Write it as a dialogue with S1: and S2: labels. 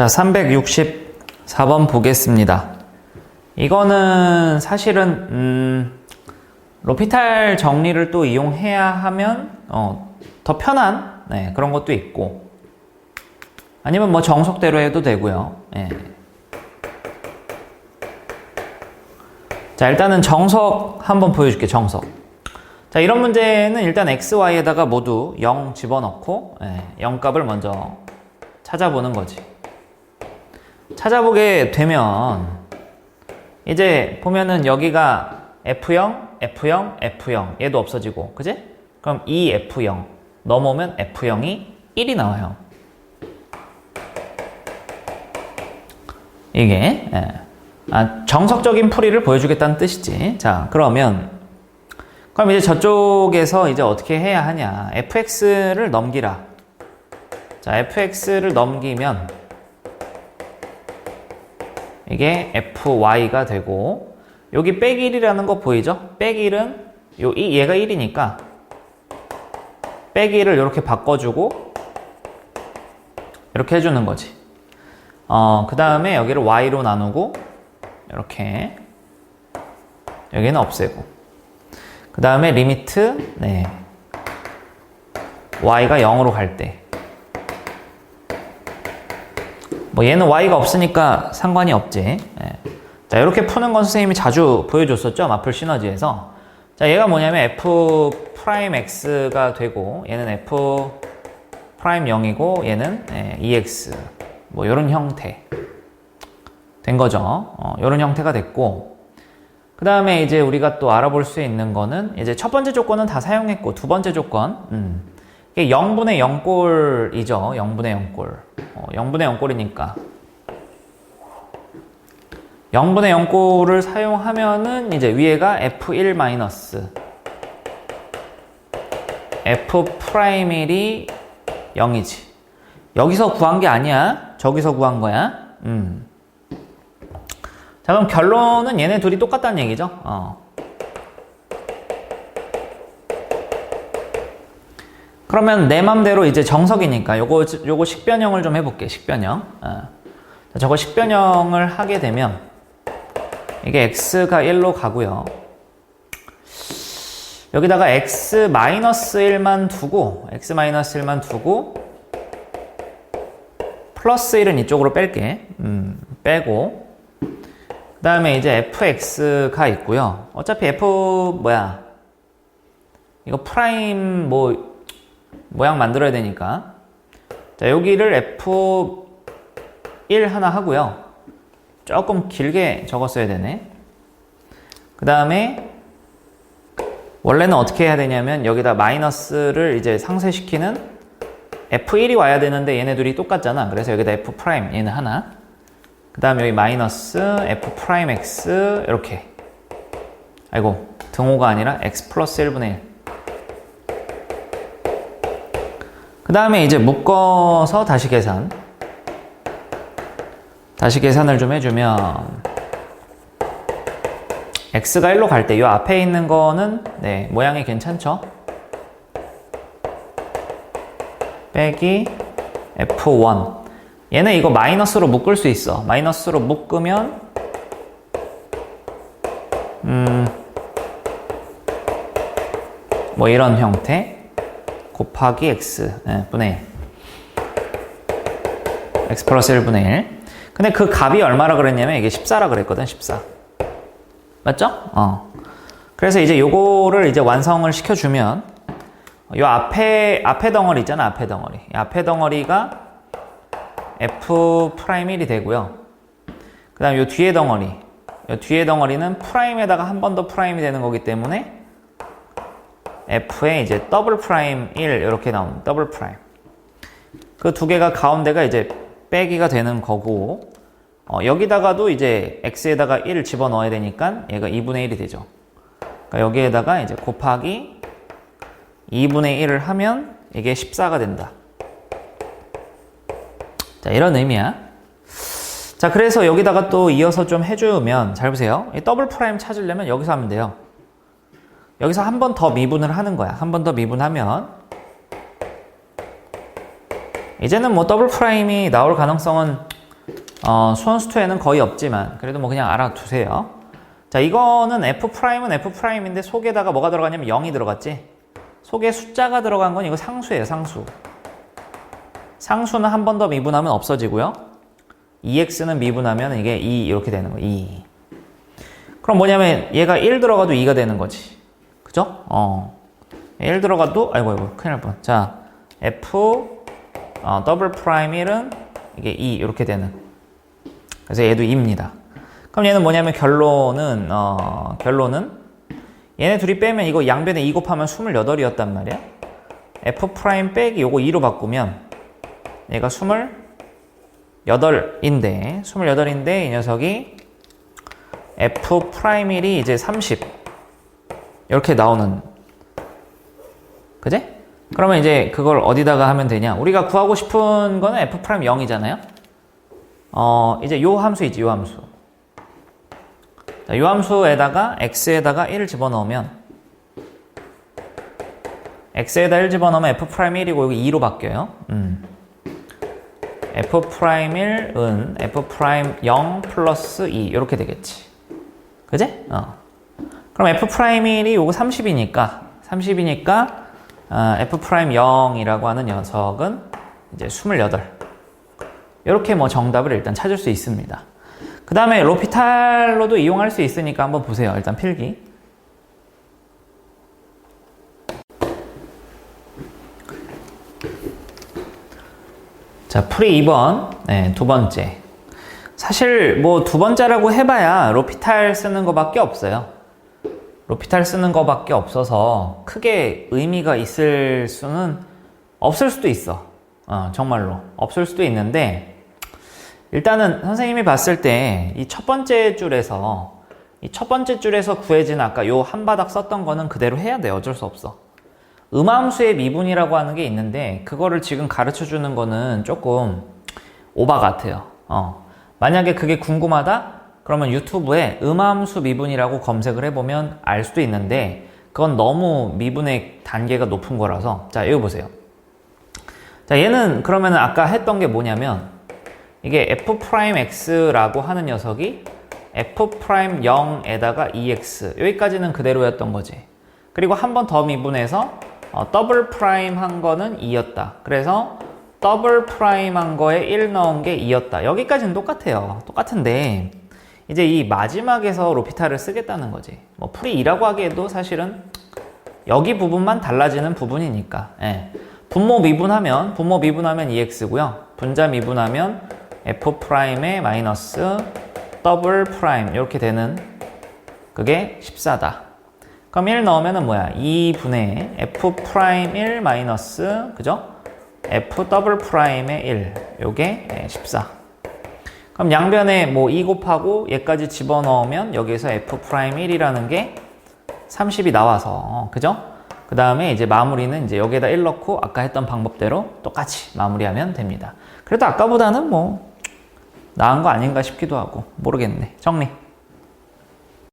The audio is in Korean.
S1: 자, 364번 보겠습니다. 이거는 사실은 음, 로피탈 정리를 또 이용해야 하면 어, 더 편한 네, 그런 것도 있고 아니면 뭐 정석대로 해도 되고요. 예. 자, 일단은 정석 한번 보여줄게, 정석. 자, 이런 문제는 일단 x, y에다가 모두 0 집어넣고, 예, 0 값을 먼저 찾아보는 거지. 찾아보게 되면, 이제 보면은 여기가 F0, F0, F0, 얘도 없어지고, 그지? 그럼 이 F0 넘어오면 F0이 1이 나와요. 이게, 예. 아, 정석적인 풀이를 보여주겠다는 뜻이지. 자, 그러면, 그럼 이제 저쪽에서 이제 어떻게 해야 하냐. fx를 넘기라. 자, fx를 넘기면, 이게 fy가 되고, 여기 빼기 1이라는 거 보이죠? 빼기 1은, 요, 이, 얘가 1이니까, 빼기를 이렇게 바꿔주고, 이렇게 해주는 거지. 어, 그 다음에 여기를 y로 나누고, 이렇게 여기는 없애고 그 다음에 리미트 네 y가 0으로 갈 때 뭐 얘는 y가 없으니까 상관이 없지. 네. 자 이렇게 푸는 건 선생님이 자주 보여줬었죠 마플 시너지에서. 자 얘가 뭐냐면 f 프라임 x가 되고 얘는 f 프라임 0이고 얘는 네, ex 뭐 이런 형태 된 거죠. 어, 이런 형태가 됐고, 그 다음에 이제 우리가 또 알아볼 수 있는 거는 이제 첫 번째 조건은 다 사용했고, 두 번째 조건, 음, 이게 0분의 0꼴이죠. 0분의 0꼴. 어, 0분의 0꼴이니까. 0분의 0꼴을 사용하면은 이제 위에가 F1 마이너스 F 프라임 1이 0이지. 여기서 구한 게 아니야. 저기서 구한 거야. 음. 자, 그럼 결론은 얘네 둘이 똑같다는 얘기죠. 어. 그러면 내 맘대로 이제 정석이니까 요거, 요거 식변형을 좀 해볼게. 식변형. 어. 자, 저거 식변형을 하게 되면 이게 x가 1로 가고요. 여기다가 x-1만 두고 x-1만 두고 플러스 1은 이쪽으로 뺄게. 음, 빼고 그 다음에 이제 fx가 있고요. 어차피 f 뭐야 이거 프라임 뭐 모양 만들어야 되니까 자 여기를 f1 하나 하고요. 조금 길게 적었어야 되네. 그 다음에 원래는 어떻게 해야 되냐면 여기다 마이너스를 이제 상쇄시키는 f1이 와야 되는데 얘네 둘이 똑같잖아. 그래서 여기다 f 프라임 얘는 하나 그 다음에 여기 마이너스 f 프라임 x 이렇게 아이고 등호가 아니라 x 플러스 1분의 1 그 다음에 이제 묶어서 다시 계산. 다시 계산을 좀 해주면 x가 1로 갈 때 이 앞에 있는 거는 네 모양이 괜찮죠? 빼기 f1 얘는 이거 마이너스로 묶을 수 있어. 마이너스로 묶으면 음 뭐 이런 형태 곱하기 x 네, 분의 1 x 플러스 1분의 1 근데 그 값이 얼마라 그랬냐면 이게 14라 그랬거든 14 맞죠? 어. 그래서 이제 요거를 이제 완성을 시켜주면 요 앞에 앞에 덩어리 있잖아 앞에 덩어리. 앞에 덩어리가 f 프라임 1이 되고요. 그 다음 요 뒤에 덩어리. 요 뒤에 덩어리는 프라임에다가 한 번 더 프라임이 되는 거기 때문에 f에 이제 더블 프라임 1 이렇게 나오는 더블 프라임 그 두 개가 가운데가 이제 빼기가 되는 거고 어, 여기다가도 이제 x에다가 1을 집어넣어야 되니까 얘가 2분의 1이 되죠. 그러니까 여기에다가 이제 곱하기 2분의 1을 하면 이게 14가 된다. 자, 이런 의미야. 자, 그래서 여기다가 또 이어서 좀 해주면 잘 보세요. 이 더블 프라임 찾으려면 여기서 하면 돼요. 여기서 한 번 더 미분을 하는 거야. 한 번 더 미분하면 이제는 뭐 더블 프라임이 나올 가능성은 어, 수원수투에는 거의 없지만 그래도 뭐 그냥 알아두세요. 자, 이거는 f 프라임은 f 프라임인데 속에다가 뭐가 들어갔냐면 0이 들어갔지. 속에 숫자가 들어간 건 이거 상수예요, 상수. 상수는 한 번 더 미분하면 없어지고요. 2x는 미분하면 이게 2 이렇게 되는 거예요. 2. 그럼 뭐냐면 얘가 1 들어가도 2가 되는 거지. 그죠? 어. 1 들어가도 아이고 아이고 큰일 날 뻔. 자, f 어, 더블 프라임 1은 이게 2 이렇게 되는. 그래서 얘도 2입니다. 그럼 얘는 뭐냐면 결론은 어, 결론은 얘네 둘이 빼면 이거 양변에 2 곱하면 28이었단 말이야. f 프라임 빼기 요거 2로 바꾸면 얘가 28인데 28인데 이 녀석이 f 프라임 1이 이제 30 이렇게 나오는 그제? 그러면 이제 그걸 어디다가 하면 되냐? 우리가 구하고 싶은 거는 f 프라임 0이잖아요. 어, 이제 요 함수이지, 요 함수. 자, 요 함수에다가 x에다가 1을 집어넣으면 x에다 1 집어넣으면 f 프라임 1이고 여기 2로 바뀌어요. 음. f 프라임 1은 f 프라임 0 플러스 2 이렇게 되겠지. 그제? 어. 그럼 f 프라임 1이 요거 30이니까 30이니까 어, f 프라임 0이라고 하는 녀석은 이제 28. 이렇게 뭐 정답을 일단 찾을 수 있습니다. 그 다음에 로피탈로도 이용할 수 있으니까 한번 보세요. 일단 필기. 자, 풀이 2번. 네, 두 번째. 사실 뭐 두 번째라고 해봐야 로피탈 쓰는 거밖에 없어요. 로피탈 쓰는 거밖에 없어서 크게 의미가 있을 수는 없을 수도 있어. 어, 정말로. 없을 수도 있는데, 일단은 선생님이 봤을 때 이 첫 번째 줄에서 이 첫 번째 줄에서 구해진 아까 요 한 바닥 썼던 거는 그대로 해야 돼. 어쩔 수 없어. 음함수의 미분이라고 하는 게 있는데 그거를 지금 가르쳐 주는 거는 조금 오바 같아요. 어. 만약에 그게 궁금하다? 그러면 유튜브에 음함수 미분이라고 검색을 해보면 알 수도 있는데 그건 너무 미분의 단계가 높은 거라서 자 이거 보세요. 자 얘는 그러면 아까 했던 게 뭐냐면 이게 f 프라임 x라고 하는 녀석이 f 프라임 0에다가 2x 여기까지는 그대로였던 거지. 그리고 한 번 더 미분해서 어, 더블 프라임 한 거는 2였다. 그래서 더블 프라임 한 거에 1 넣은 게 2였다. 여기까지는 똑같아요. 똑같은데 이제 이 마지막에서 로피탈을 쓰겠다는 거지. 뭐 풀이 2라고 하기에도 사실은 여기 부분만 달라지는 부분이니까. 예. 분모 미분하면 분모 미분하면 2x고요. 분자 미분하면 f 프라임의 마이너스 더블 프라임 이렇게 되는 그게 14다. 그럼 1 넣으면은 뭐야? 2분의 f 프라임 1 마이너스 그죠? f 더블 프라임의 1 요게 14. 그럼 양변에 뭐 2 곱하고 얘까지 집어넣으면 여기서 f 프라임 1이라는 게 30이 나와서 그죠? 그 다음에 이제 마무리는 이제 여기에다 1 넣고 아까 했던 방법대로 똑같이 마무리하면 됩니다. 그래도 아까보다는 뭐 나은 거 아닌가 싶기도 하고 모르겠네. 정리.